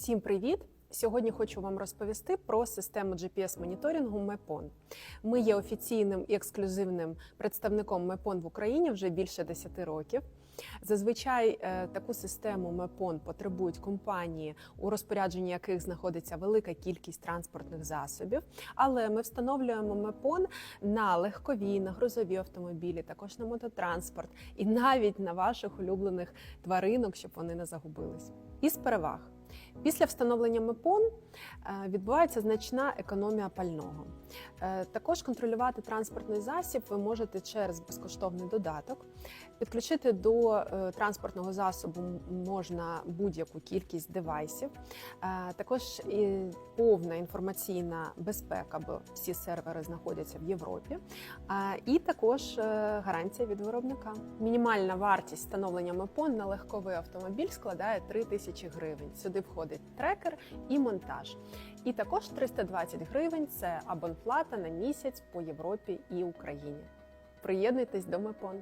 Всім привіт! Сьогодні хочу вам розповісти про систему GPS-моніторингу MEPON. Ми є офіційним і ексклюзивним представником MEPON в Україні вже більше 10 років. Зазвичай е, таку систему MEPON потребують компанії, у розпорядженні яких знаходиться велика кількість транспортних засобів. Але ми встановлюємо MEPON на легкові, на грузові автомобілі, також на мототранспорт і навіть на ваших улюблених тваринок, щоб вони не загубились. Із переваг. Після встановлення МЕПОН е, відбувається значна економія пального. Е, Також контролювати транспортний засіб ви можете через безкоштовний додаток. Підключити до е, транспортного засобу можна будь-яку кількість девайсів. Також і повна інформаційна безпека, бо всі сервери знаходяться в Європі. І також гарантія від виробника. Мінімальна вартість встановлення МЕПОН на легковий автомобіль складає 3 тисячі гривень. Сюди входить трекер і монтаж. І також 320 гривень це абонплата на місяць по Європі і Україні. Приєднуйтесь до МЕПОН.